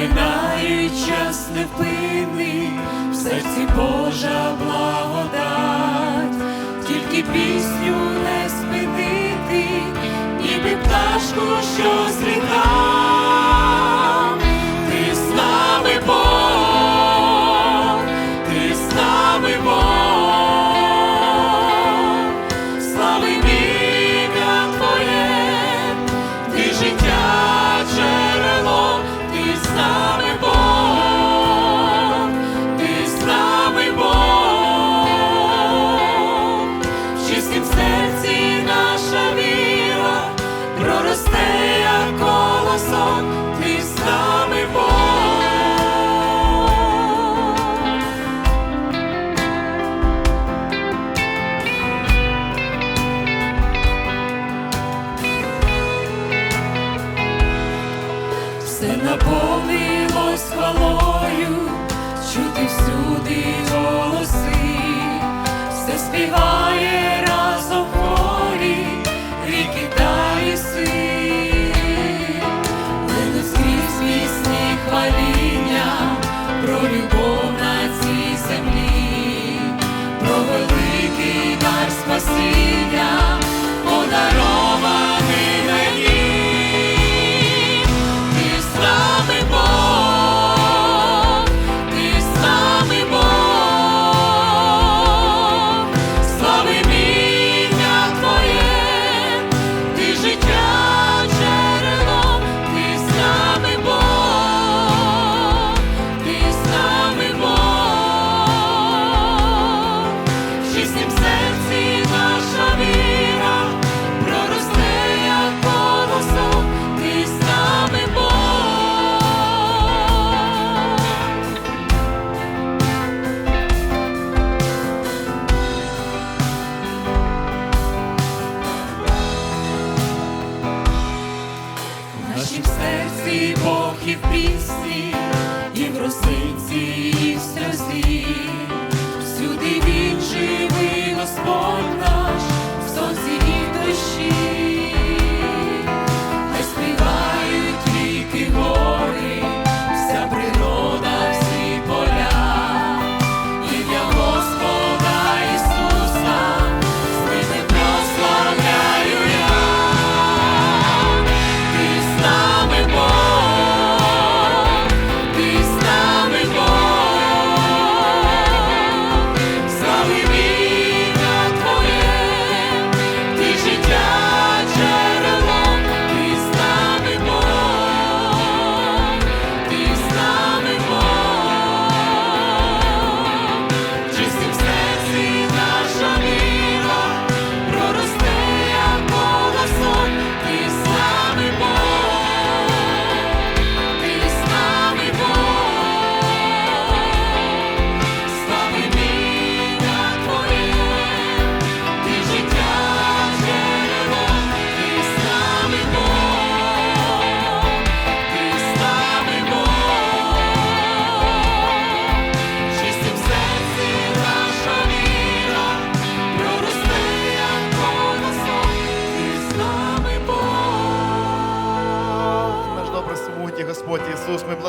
минає час невпинний, в серці Божа благодать, тільки пісню не спинити, ніби пташку, що злітає. з нами Бог. Все наповнилось чути всюди голоси, все співає. і в прісні, і в росинці, і в сльозі, всюди він живий Господь наш, в сонці і дощі. Иисус, мы благословим.